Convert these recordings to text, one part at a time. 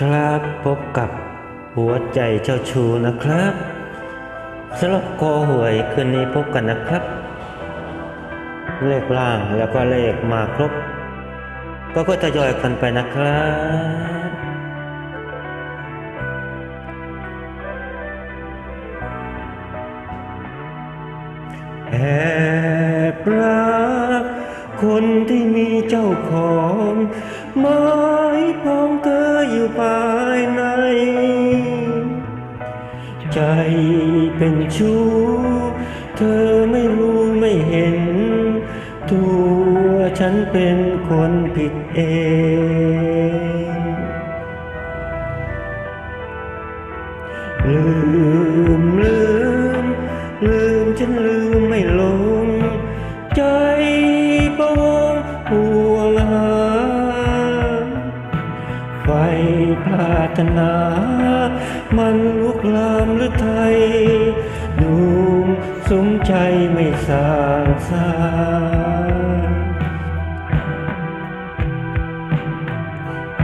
ครับพบกับหัวใจเจ้าชูนะครับสำหรับคอหวยคืนนี้พบกันนะครับ เลขล่างแล้วก็เลขมาครบ ก็ก็ทยอยกันไปนะครับแอบรัก คนที่มีเจ้าของไม้พองเธออยู่ภายใน ใจเป็นชู้ เธอไม่รู้ไม่เห็น ตัวฉันเป็นคนผิดเองลืมลืม ลืมฉันลืมไม่ลง ปรารถนา มันลุกลามหรือไทย ดูมสมใจไม่สร้างสรรค์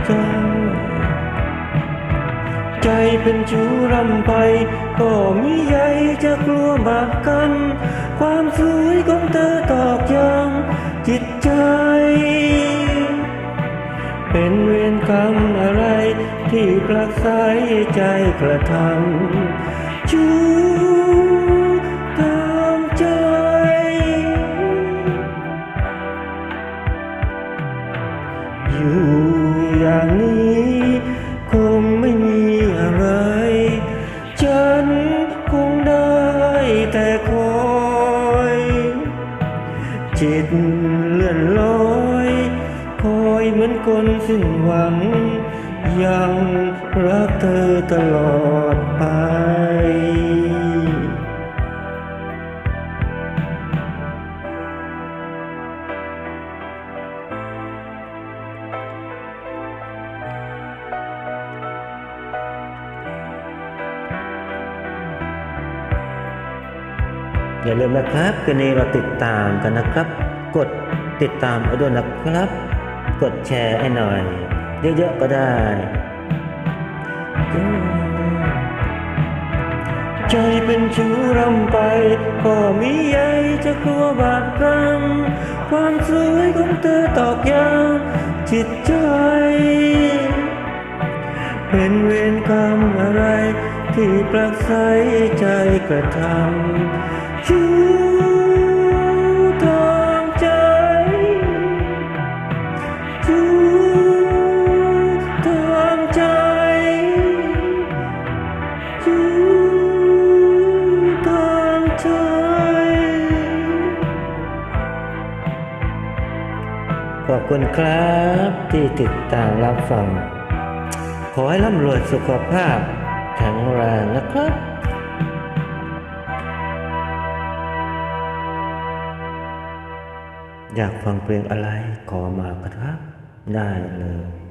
ใจใจเป็นชูรำไป ก็มีใยจะกลัวบาปกรรมความสวยของเธอตอกย้ำจิตใจ เป็นเวรกรรม ที่ปลักไสใจกระทำชูตามใจ อยู่อย่างนี้ คงไม่มีอะไร ฉันคงได้แต่คอยจิตเลื่อนลอย คอยเหมือนคนสิ้นหวัง ยังรักเธอตลอดไป อย่าลืมนะครับคืนนี้เราติดตามกันนะครับ กดติดตามเอาด้วยนะครับ กดแชร์ให้หน่อย เยอะๆก็ได้ใจเป็นชู้รำไปก็มีใยจะกลัวบาดกรรมความสวยของเธอตอกย้ำจิตใจ เป็นเวรกรรมอะไรที่ปลักไสใจกระทำ ขอบคุณครับที่ติดตามรับฟัง ขอให้ร่ำรวยสุขภาพแข็งแรงนะครับอยากฟังเพลงอะไรขอมาครับ ได้เลย